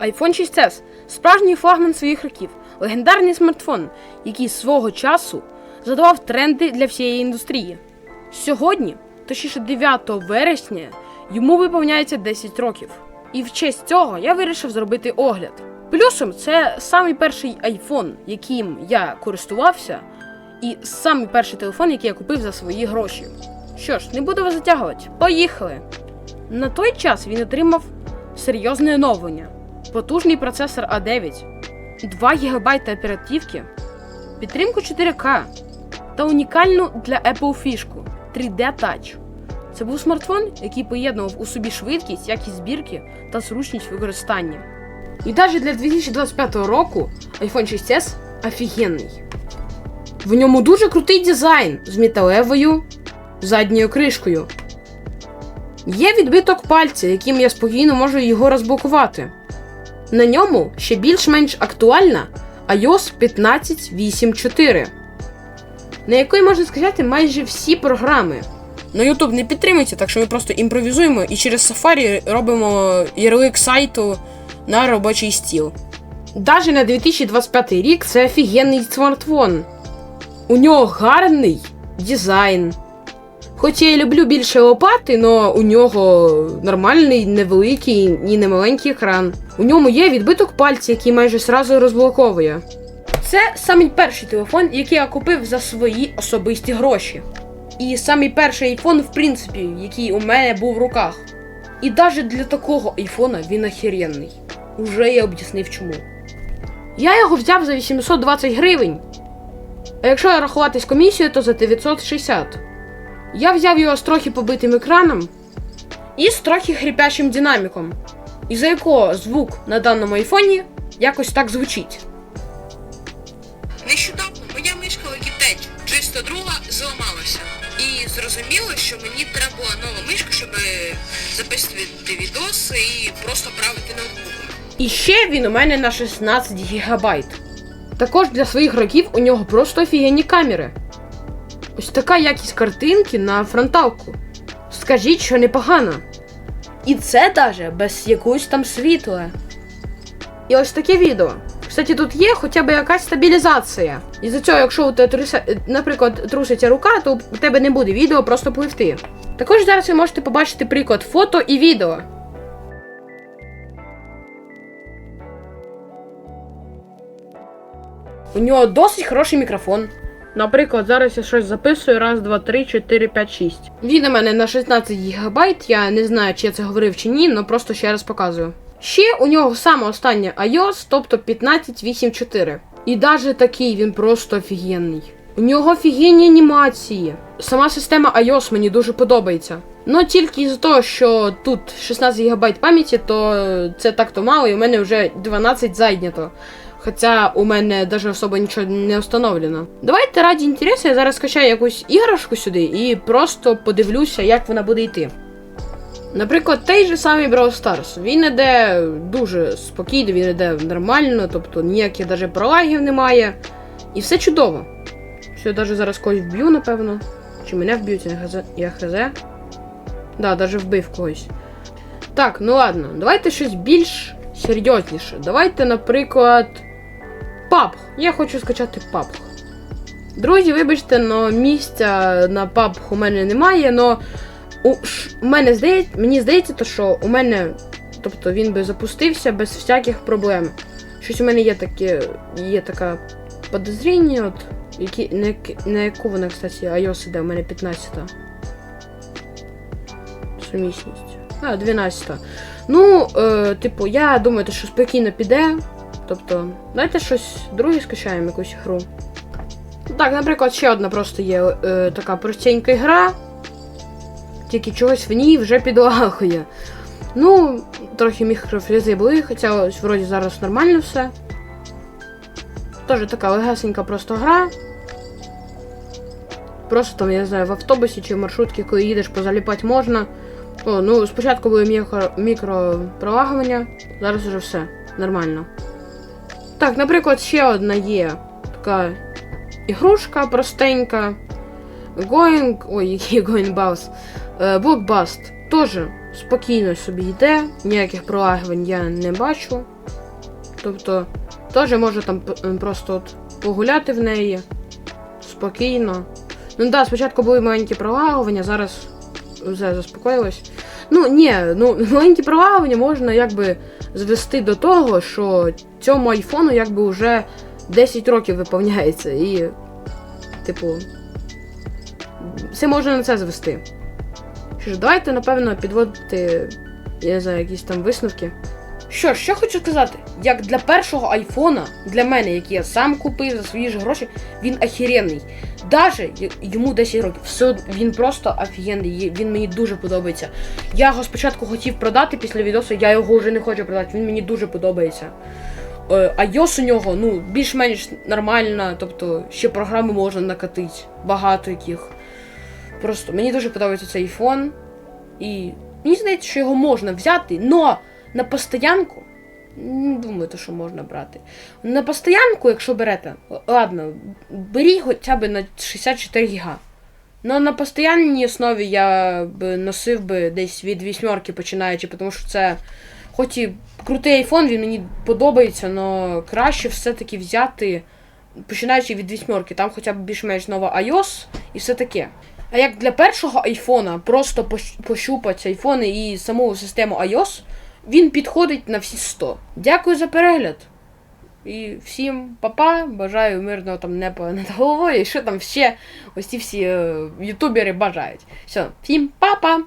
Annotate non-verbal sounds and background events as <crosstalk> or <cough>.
iPhone 6s справжній флагман своїх років, легендарний смартфон, який свого часу задавав тренди для всієї індустрії. Сьогодні, точніше 9 вересня, йому виповняється 10 років. І в честь цього я вирішив зробити огляд. Плюсом це самий перший iPhone, яким я користувався, і самий перший телефон, який я купив за свої гроші. Що ж, не буду вас затягувати. Поїхали! На той час він отримав серйозне оновлення, потужний процесор A9, 2 ГБ оперативки, підтримку 4К та унікальну для Apple фішку 3D Touch. Це був смартфон, який поєднував у собі швидкість, якість збірки та зручність використання. І навіть для 2025 року iPhone 6s офігенний. В ньому дуже крутий дизайн з металевою задньою кришкою. Є відбиток пальця, яким я спокійно можу його розблокувати. На ньому ще більш-менш актуальна iOS 15.8.4, на якої можна сказати майже всі програми. Ну, YouTube не підтримується, так що ми просто імпровізуємо і через Safari робимо ярлик сайту на робочий стіл. Даже на 2025 рік це офігенний смартфон. У нього гарний дизайн. Хоч я і люблю більше лопати, але у нього нормальний, невеликий і не маленький екран. У ньому є відбиток пальця, який майже сразу розблоковує. Це самий перший телефон, який я купив за свої особисті гроші. І самий перший айфон, в принципі, який у мене був в руках. І навіть для такого айфона він охеренний. Уже я об'яснив чому. Я його взяв за 820 гривень. А якщо рахувати з комісією, то за 960. Я взяв його з трохи побитим екраном і з трохи хрипящим динаміком, із-за якого звук на даному айфоні якось так звучить. Нещодавно моя мишка Logitech чисто друга зламалася. І зрозуміло, що мені треба була нова мишка, щоб записувати відоси і просто правити ноутбуком. І ще він у мене на 16 гігабайт. Також для своїх років у нього просто офігенні камери. Ось така якість картинки на фронталку. Скажіть, що непогано. І це даже без якогось там світла. І ось таке відео. Кстати, тут є хоча б якась стабілізація. І за цього, якщо у тебе, наприклад, труситься рука, то у тебе не буде відео просто пливти. Також зараз ви можете побачити приклад фото і відео. У нього досить хороший мікрофон. Наприклад, зараз я щось записую. Раз, два, три, чотири, п'ять, шість. Він у мене на 16 ГБ. Я не знаю, чи я це говорив чи ні, але просто ще раз показую. Ще у нього саме останнє iOS, тобто 15.8.4. І навіть такий він просто офігенний. У нього офігенні анімації. Сама система iOS мені дуже подобається. Ну тільки з-за того, що тут 16 ГБ пам'яті, то це так-то мало, і у мене вже 12 зайнято. Хоча у мене навіть особо нічого не встановлено. Давайте раді інтересу, я зараз скачаю якусь іграшку сюди і просто подивлюся, як вона буде йти. Наприклад, той же самий Brawl Stars. Він іде дуже спокійно, він іде нормально, тобто ніяких навіть пролагів немає. І все чудово. Я навіть зараз когось вб'ю, напевно. Чи мене вб'ють, я хз. Да, навіть вбив когось. Так, ну ладно, давайте щось більш серйозніше. Давайте, наприклад. PUBG. Я хочу скачати PUBG. Друзі, вибачте, але місця на PUBG у мене немає, але у, у мене здається, мені здається, то, що у мене. Тобто він би запустився без всяких проблем. Щось у мене є таке. Є така подозріння, от, які, на, на яку вона, кстати, iOS іде, у мене 15-та. Сумісність. А, 12-та. Ну, е, типу, я думаю, що спокійно піде. Тобто, давайте щось друге скачаємо, якусь гру. Так, наприклад, ще одна просто є е, така простенька гра. Тільки чогось в ній вже підлагує. Ну, трохи мікрофрізи були, хоча ось вроді зараз нормально все. Теж така легесенька просто гра. Просто там, я не знаю, в автобусі чи в маршрутці, коли їдеш, позаліпати можна. О, ну спочатку було мікро, мікропролагування, зараз уже все нормально. Так, наприклад, ще одна є така ігрушка простенька. Going. Ой, <laughs> який Going. Е, Blockbust. Тоже спокійно собі йде, ніяких пролагувань я не бачу. Тобто, теж можу там просто от погуляти в неї спокійно. Ну так, да, спочатку були маленькі пролагування, зараз вже заспокоїлось. Ну, ні, ну маленькі пролагування можна якби звести до того, що цьому айфону якби вже 10 років виповняється. І, типу, все можна на це звести. Що ж, давайте, напевно, підводити, я не знаю, якісь там висновки. Що що хочу сказати, як для першого айфона, для мене, який я сам купив за свої ж гроші, він охеренний. Даже йому 10 років, все він просто офігенний, він мені дуже подобається. Я його спочатку хотів продати після відосу, я його вже не хочу продати, він мені дуже подобається. Е, iOS у нього ну, більш-менш нормально, тобто ще програми можна накатити, багато яких. Просто мені дуже подобається цей фон. І мені здається, що його можна взяти, но на постоянку. Не думаю, що можна брати. На постоянку, якщо берете, ладно, беріть хоча б на 64 гіга. Ну на постоянній основі я б носив би десь від вісьмерки починаючи, тому що це, хоч і крутий айфон, він мені подобається, але краще все-таки взяти, починаючи від вісьмерки, там хоча б більш-менш нова iOS і все таке. А як для першого айфона просто пощ- пощупати айфони і саму систему iOS, він підходить на всі 100. Дякую за перегляд. І всім папа, бажаю мирного там неба над головою, і що там ще ось ці всі е, ютубери бажають. Все, всім папа!